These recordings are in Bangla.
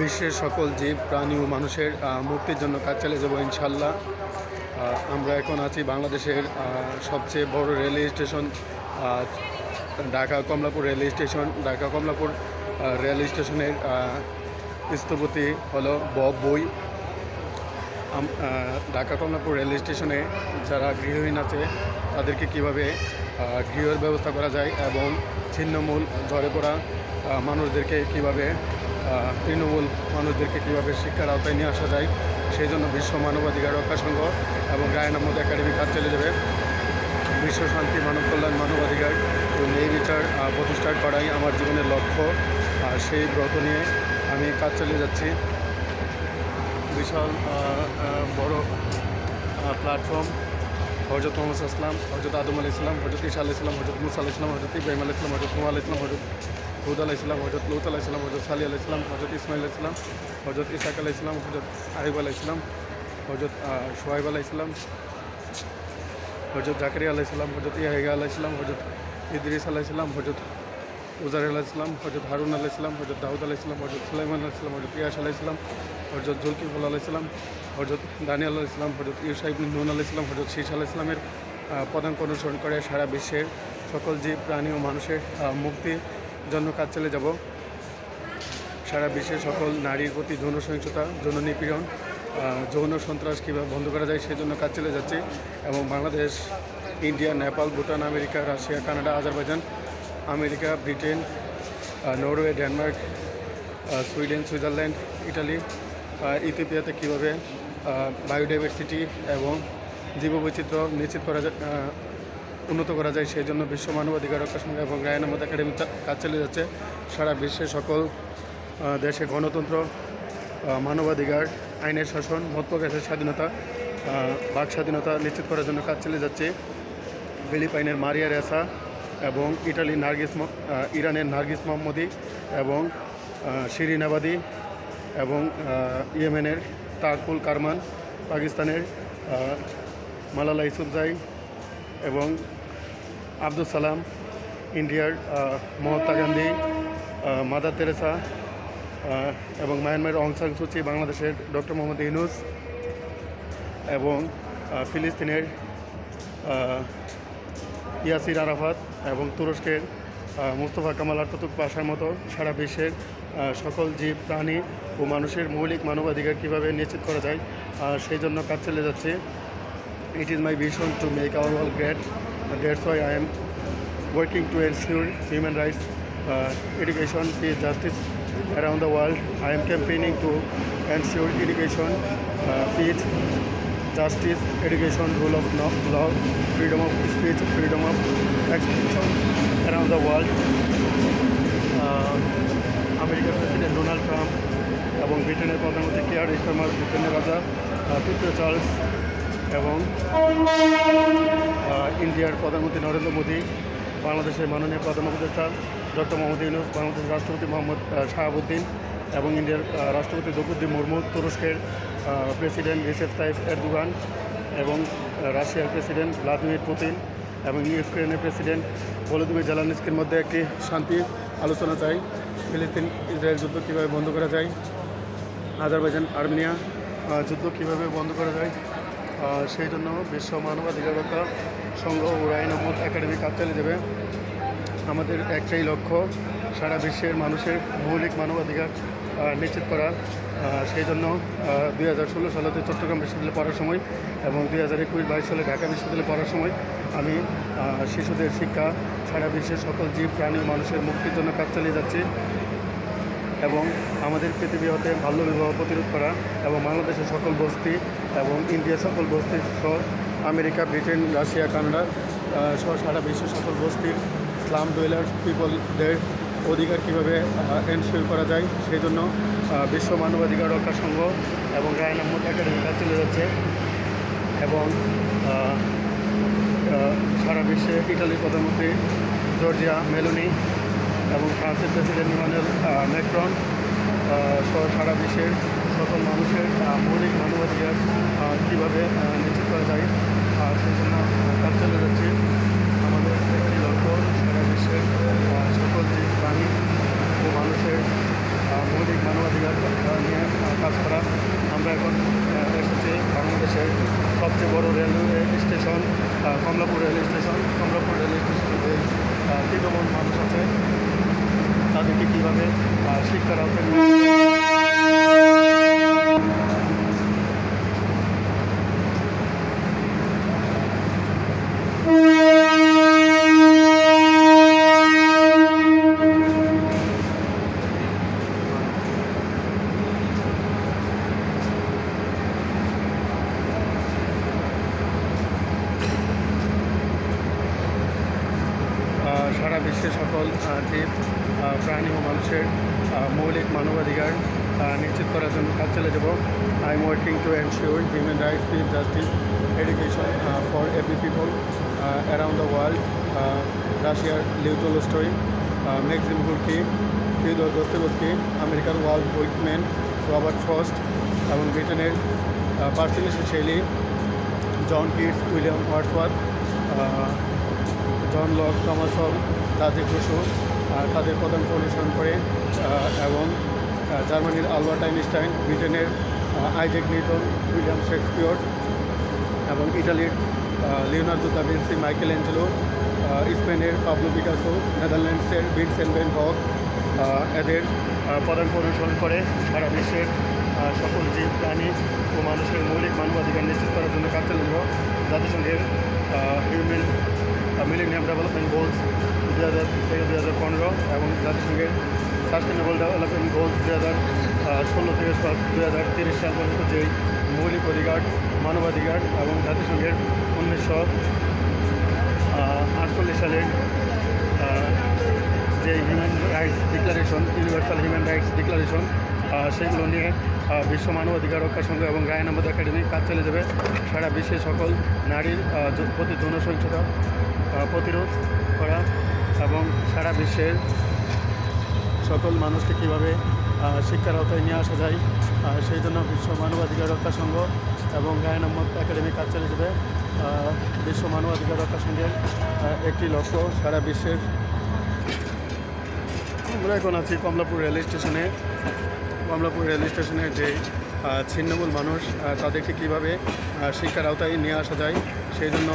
বিশ্বের সকল জীব, প্রাণী ও মানুষের মুক্তির জন্য কাজ চালিয়ে যাব ইনশাল্লাহ। আমরা এখন আছি বাংলাদেশের সবচেয়ে বড় railway station Dhaka Kamalapur railway station. Dhaka Kamalapur rail স্টেশনের স্থপতি হলো বব বই। ঢাকা কমলাপুর রেল স্টেশনে যারা গৃহহীন আছে, তাদেরকে কীভাবে গৃহের ব্যবস্থা করা যায় এবং ছিন্নমূল ঝরে পড়া মানুষদেরকে কীভাবে তৃণমূল মানুষদেরকে কীভাবে শিক্ষার আওতায় নিয়ে আসা যায়, সেই জন্য বিশ্ব মানবাধিকার রক্ষা সংঘ এবং গায়ন আহমদ একাডেমি কাজ চলে যাবে। বিশ্ব শান্তি, মানব কল্যাণ, মানবাধিকার এই বিচার প্রতিষ্ঠা করাই আমার জীবনের লক্ষ্য। আর সেই ব্রত নিয়ে আমি কাজ চালিয়ে যাচ্ছি। বিশাল বড় প্ল্যাটফর্ম হজরত মোহাম্মদ ইসলাম হজরত আদম আল ইসলাম হজরত ইসা আল ইসলাম হজরত মুসা আল ইসলাম হজরত ইব্রাহিম আল ইসলাম হজরত নুয়া আল ইসলাম হজরত হুদ আল ইসলাম হজরত লুত আল ইসলাম হজরত সালি আল ইসলাম হজরত ইসমাইল ইসলাম হজরত ইসাক আল ইসলাম হজরত আরিব আল ইসলাম হজরত সোহাইব আল ইসলাম হজরত জাকারিয়া আলাহ ইসলাম হজরত ইয়াহিয়া আলাহ ইসলাম হজরত ইদ্রিস আলাহ ইসলাম হজরত উজার আলাহ ইসলাম হজরত হারুন আলাহ ইসলাম হজরত দাউদ আলাহ ইসলাম হজরত সুলাইমান আলাহ ইসলাম হজরত ইয়াস আলাহ ইসলাম হজরত জুলকিফুল আলাহ ইসলাম হজরত দানিয়াল আলাহ ইসলাম হজরত ইউসাইব নুন আলাহ ইসলাম হজরত শীষ আলাহ ইসলামের পদাঙ্ক অনুসরণ করে সারা বিশ্বের সকল জীব প্রাণী ও মানুষের আহ, মুক্তির জন্য কাজ চলে যাব। সারা বিশ্বের সকল নারীর প্রতি যৌন সহিংসতা, যৌন নিপীড়ন যৌন সন্ত্রাস কীভাবে বন্ধ করা যায় সেই জন্য কাজ চলে যাচ্ছে এবং Bangladesh, India, Nepal, Bhutan, America, Russia, Canada, Azerbaijan, America, Britain Norway, Denmark Sweden, Switzerland, Italy ইথিওপিয়াতে কীভাবে বায়োডাইভার্সিটি এবং জীববৈচিত্র্য নিশ্চিত করা উন্নত করা যায় সেই জন্য বিশ্ব মানবাধিকার রক্ষা সংঘ এবং গায়ন আহমদ একাডেমি কাজ চালিয়ে যাচ্ছে। সারা বিশ্বের সকল দেশে গণতন্ত্র মানবাধিকার আইনের শাসন মত প্রকাশের স্বাধীনতা বাক স্বাধীনতা নিশ্চিত করার জন্য কাজ চালিয়ে যাচ্ছে। ফিলিপাইনের মারিয়া রেসা এবং ইটালির নার্গিস ইরানের নার্গিস মোহাম্মদী এবং আহ, শিরিন আবাদি এবং ইয়েমেনের তারকুল কারমান পাকিস্তানের মালালা ইসুফজাই এবং আব্দুল সালাম, ইন্ডিয়ার মহাত্মা গান্ধী মাদার তেরেসা এবং মায়ানমারের অং সান সুচি বাংলাদেশের ডক্টর মোহাম্মদ ইউনুস এবং ফিলিস্তিনের ইয়াসির আরাফাত এবং তুরস্কের মুস্তফা কামাল আতাতুর্ক পাশার মতো সারা বিশ্বের সকল জীব, প্রাণী ও মানুষের মৌলিক মানবাধিকার কীভাবে নিশ্চিত করা যায় সেই জন্য কাজ চলে যাচ্ছে। It is my vision to make our world great. And that's why I am working to ensure human rights, uh, education, peace, justice around the world. I am campaigning to ensure education, uh, peace, justice, education, rule of law, freedom of speech, freedom of expression around the world. Uh, আমেরিকার প্রেসিডেন্ট ডোনাল্ড ট্রাম্প এবং ব্রিটেনের প্রধানমন্ত্রী কেয়ার স্টারমার ব্রিটেনের রাজা তৃতীয় চার্লস এবং ইন্ডিয়ার প্রধানমন্ত্রী নরেন্দ্র মোদী, বাংলাদেশের মাননীয় প্রধান উপদেষ্টা ডক্টর মোহাম্মদ ইউনুস, বাংলাদেশের রাষ্ট্রপতি মোহাম্মদ শাহাবুদ্দিন এবং ইন্ডিয়ার রাষ্ট্রপতি দ্রৌপদী মুর্মু, তুরস্কের প্রেসিডেন্ট রিসেপ তাইফ এরদোগান এবং রাশিয়ার প্রেসিডেন্ট ভ্লাদিমির পুতিন এবং ইউক্রেনের প্রেসিডেন্ট ভলোদিমির জেলানিস্কির মধ্যে একটি শান্তি আলোচনা চাই। ফিলিস্তিন, ইসরায়েল যুদ্ধ কীভাবে বন্ধ করা যায়? আজারবাইজান, আর্মেনিয়া যুদ্ধ কীভাবে বন্ধ করা যায়? সেই জন্য বিশ্ব মানবাধিকার রক্ষা সংঘ ও আইন আহমদ একাডেমি কাজ চালিয়ে যাবে আমাদের একটাই লক্ষ্য, সারা বিশ্বের মানুষের মৌলিক মানবাধিকার নিশ্চিত করা। সেই জন্য দুই হাজার ষোলো সালেতে চট্টগ্রাম বিশ্ববিদ্যালয়ে পড়ার সময় এবং দুই হাজার একুশ বাইশ সালে ঢাকা বিশ্ববিদ্যালয়ে পড়ার সময় আমি শিশুদের শিক্ষা, সারা বিশ্বের সকল জীব, প্রাণী মানুষের মুক্তির জন্য কাজ চালিয়ে যাচ্ছি এবং আমাদের পৃথিবী হতে বাল্যবিবাহ প্রতিরোধ করা এবং বাংলাদেশের সকল বস্তি এবং ইন্ডিয়ার সকল বস্তি সহ আমেরিকা, ব্রিটেন, রাশিয়া, কানাডা সহ সারা বিশ্বের সকল বস্তির ইসলাম ডুয়েলার পিপলদের অধিকার কীভাবে এনশিওর করা যায় সেই জন্য বিশ্ব মানবাধিকার রক্ষা সংঘ এবং রায় আহমদ একাডেমি কাজ চলে যাচ্ছে এবং সারা বিশ্বে ইটালির প্রধানমন্ত্রী জর্জিয়া মেলোনি এবং ফ্রান্সের প্রেসিডেন্ট ইমানুয়েল ম্যাক্রন সহ সারা বিশ্বের তখন মানুষের মৌলিক মানবাধিকার কীভাবে নিশ্চিত করা যায় সেই জন্য কাজ চলে যাচ্ছে আমাদের একটি লক্ষ্য, সারা বিশ্বের সকল যে প্রাণী ও মানুষের মৌলিক মানবাধিকার নিয়ে কাজ করা। আমরা এখন এসেছি বাংলাদেশের সবচেয়ে বড় railway station Kamalapur rail station. Kamalapur rail স্টেশনে যে তৃণমূল মানুষ আছে, তাদেরকে কীভাবে শিক্ষার আওতায় সকল জীব প্রাণী ও মানুষের মৌলিক মানবাধিকার নিশ্চিত করার জন্য কাজ চালিয়ে যাব। I am working to ensure human rights peace justice education for every people around the world রাশিয়ার লিউটোলোস্টই ম্যাক্সিম গুরকি ফিউদর দোস্তেবস্কি আমেরিকার ওয়ার্ল্ড উইকম্যান রবার্ট ফ্রস্ট এবং ব্রিটেনের পার্সিলেশন শৈলী John Keats William Wordsworth John Locke Thomas হল তাদের বসু তাদের প্রধান অনুসরণ করে এবং জার্মানির আলবার্ট আইনস্টাইন, ব্রিটেনের আইজেক নিউটন, উইলিয়াম শেক্সপিয়র এবং ইটালির Leonardo da Vinci Michelangelo স্পেনের পাবলো পিকাসো, নেদারল্যান্ডসের ভিনসেন্ট ভ্যান হক এদের প্রধান অনুসরণ করে সারা বিশ্বের সকল জীব, প্রাণী ও মানুষের মৌলিক মানবাধিকার নিশ্চিত করার জন্য কাজ চালিয়ে জাতিসংঘের হিউম্যান মিলেনিয়াম ডেভেলপমেন্ট গোলস দু হাজার থেকে দু হাজার পনেরো এবং জাতিসংঘের সাস্টেনেবল ডেভেলপমেন্ট গোলস দু হাজার ষোলো থেকে দু হাজার তিরিশ সাল পর্যন্ত যেই মৌলিক অধিকার, মানবাধিকার এবং জাতিসংঘের উনিশশো আটচল্লিশ সালের যে human rights declaration universal human rights declaration সেগুলো নিয়ে বিশ্ব মানবাধিকার রক্ষা সংঘ এবং গায়ন আহমদ একাডেমি কাজ চলে যাবে। সারা বিশ্বে সকল নারীর প্রতি যৌন সহিংসতা প্রতিরোধ করা এবং সারা বিশ্বের সকল মানুষকে কীভাবে শিক্ষার আওতায় নিয়ে আসা যায় সেই জন্য বিশ্ব মানবাধিকার রক্ষা সংঘ এবং গায়ন আহমদ একাডেমি কাজ চালিয়ে যাবে। বিশ্ব মানবাধিকার রক্ষা সংঘের একটি লক্ষ্য সারা বিশ্বের, আমরা এখন আছি কমলাপুর রেল স্টেশনে। কমলাপুর রেল স্টেশনের যে ছিন্নমূল মানুষ তাদেরকে কীভাবে শিক্ষার আওতায় নিয়ে আসা যায়, সেই জন্য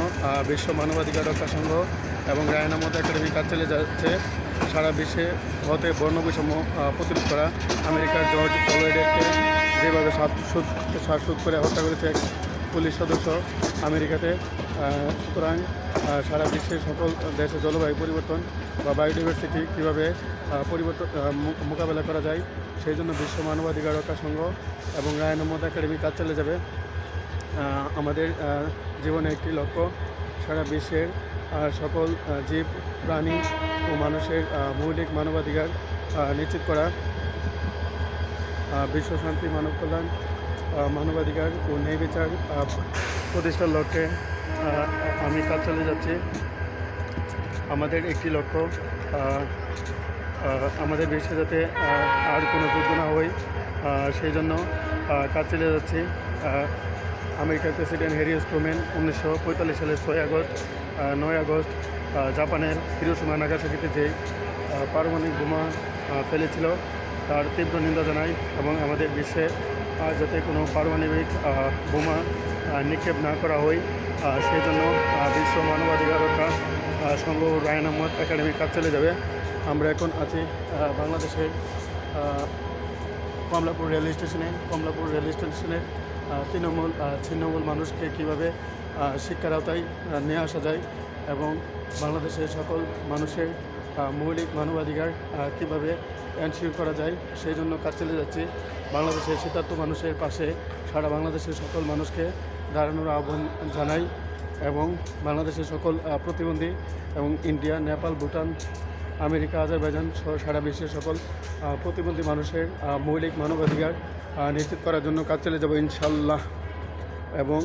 বিশ্ব মানবাধিকার রক্ষা সংঘ এবং রায়না মত একাডেমি কাজ চলে যাচ্ছে। সারা বিশ্বে হতে বর্ণবৈষম্য প্রতিরোধ করা, আমেরিকার জর্জ ফ্লয়েডকে যেভাবে সুদ করে হত্যা করেছে পুলিশ সদস্য আমেরিকাতে সুতরাং সারা বিশ্বের সকল দেশে জলবায়ু পরিবর্তন বা বায়োডাইভার্সিটি কীভাবে পরিবর্তন মোকাবেলা করা যায় সেই জন্য বিশ্ব মানবাধিকার রক্ষা সংঘ এবং রায়ন আহমদ একাডেমি কাজ চলে যাবে। আমাদের জীবনে একটি লক্ষ্য সারা বিশ্বের সকল জীব প্রাণী ও মানুষের মৌলিক মানবাধিকার নিশ্চিত করা। আহ, বিশ্ব শান্তি মানব কল্যাণ মানবাধিকার ও ন্যায় বিচার প্রতিষ্ঠার লক্ষ্যে আমি কাজ চালিয়ে যাচ্ছি। আমাদের একটি লক্ষ্য আমাদের বিশ্বে যাতে আর কোনো যুদ্ধ না হয় সেই জন্য কাজ চালিয়ে যাচ্ছি। আমেরিকার প্রেসিডেন্ট হ্যারি স্ট্রোমেন উনিশশো পঁয়তাল্লিশ সালের ছয় আগস্ট নয় আগস্ট জাপানের হিরোসীমা নাগাসাকিতে যে পারমাণবিক বোমা ফেলেছিল, তার তীব্র নিন্দা জানাই এবং আমাদের বিশ্বে যাতে কোনো পারমাণবিক বোমা নিক্ষেপ না করা হয় আহ, সেই জন্য বিশ্ব মানবাধিকার রক্ষা আহ, সংঘ রায়ন আহমদ একাডেমি কাজ চলে যাবে। আমরা এখন আছি বাংলাদেশের কমলাপুর রেল স্টেশনে। কমলাপুর রেল স্টেশনে আহ, তৃণমূল ছিন্নমূল মানুষকে কীভাবে শিক্ষার আওতায় নিয়ে আসা যায় এবং বাংলাদেশের সকল মানুষের মৌলিক মানবাধিকার কীভাবে এনশিওর করা যায়, সেই জন্য কাজ চলে যাচ্ছে। বাংলাদেশের শীতার্থ মানুষের পাশে সারা বাংলাদেশের সকল মানুষকে দাঁড়ানোর আহ্বান জানাই এবং বাংলাদেশের সকল প্রতিবন্ধী এবং India, Nepal, Bhutan, America, Azerbaijan সহ সারা বিশ্বের সকল প্রতিবন্ধী মানুষের মৌলিক মানবাধিকার নিশ্চিত করার জন্য কাজ চলে যাব ইনশাল্লাহ। এবং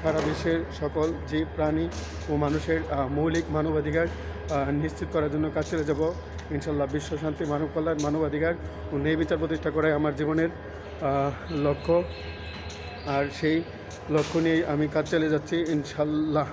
সারা বিশ্বের সকল জীব, প্রাণী ও মানুষের মৌলিক মানবাধিকার নিশ্চিত করার জন্য কাজ চলে যাব। ইনশাল্লাহ বিশ্ব শান্তি, মানব কল্যাণ, মানবাধিকার ও ন্যায় বিচার প্রতিষ্ঠা করাই আমার জীবনের লক্ষ্য। আর সেই লক্ষ্য নিয়েই আমি কাজ চালিয়ে যাচ্ছি ইনশাল্লাহ।